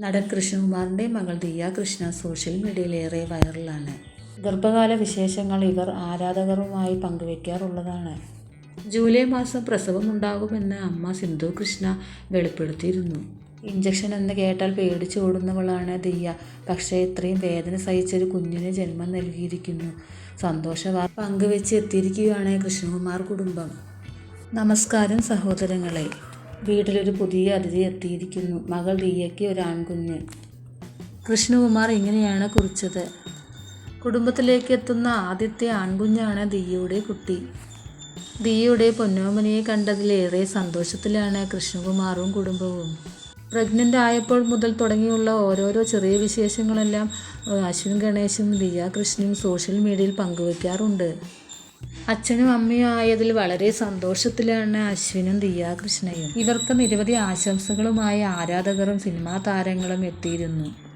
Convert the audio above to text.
നടൻ കൃഷ്ണകുമാറിന്റെ മകൾ ദിയ കൃഷ്ണ സോഷ്യൽ മീഡിയയിൽ ഏറെ വൈറലാണ്. ഗർഭകാല വിശേഷങ്ങൾ ഇവർ ആരാധകരുമായി പങ്കുവയ്ക്കാറുള്ളതാണ് ജൂലൈ മാസം പ്രസവമുണ്ടാകുമെന്ന് അമ്മ സിന്ധു കൃഷ്ണ വെളിപ്പെടുത്തിയിരുന്നു. ഇഞ്ചക്ഷൻ എന്ന് കേട്ടാൽ പേടിച്ചോടുന്നവളാണ് ദിയ. പക്ഷേ ഇത്രയും വേദന സഹിച്ചൊരു കുഞ്ഞിന് ജന്മം നൽകിയിരിക്കുന്നു. സന്തോഷവാർ പങ്കുവെച്ച് എത്തിയിരിക്കുകയാണ് കൃഷ്ണകുമാർ കുടുംബം. നമസ്കാരം സഹോദരങ്ങളെ. വീട്ടിലൊരു പുതിയ അതിഥി എത്തിയിരിക്കുന്നു. മകൾ ദിയയ്ക്ക് ഒരു ആൺകുഞ്ഞ്. കൃഷ്ണകുമാർ ഇങ്ങനെയാണ് കുറിച്ചത്. കുടുംബത്തിലേക്ക് എത്തുന്ന ആദ്യത്തെ ആൺകുഞ്ഞാണ് ദിയയുടെ കുട്ടി. ദിയയുടെ പൊന്നോമനയെ കണ്ടതിലേറെ സന്തോഷത്തിലാണ് കൃഷ്ണകുമാറും കുടുംബവും. പ്രഗ്നന്റ് ആയപ്പോൾ മുതൽ തുടങ്ങിയുള്ള ഓരോരോ ചെറിയ വിശേഷങ്ങളെല്ലാം അശ്വിൻ ഗണേശും ദിയ കൃഷ്ണനും സോഷ്യൽ മീഡിയയിൽ പങ്കുവയ്ക്കാറുണ്ട് അച്ഛനും അമ്മയും ആയതിൽ വളരെ സന്തോഷത്തിലാണ് അശ്വിനും ദിയ കൃഷ്ണയും ഇവർക്ക് നിരവധി ആശംസകളുമായി ആരാധകരും സിനിമാ താരങ്ങളും എത്തിയിരുന്നു.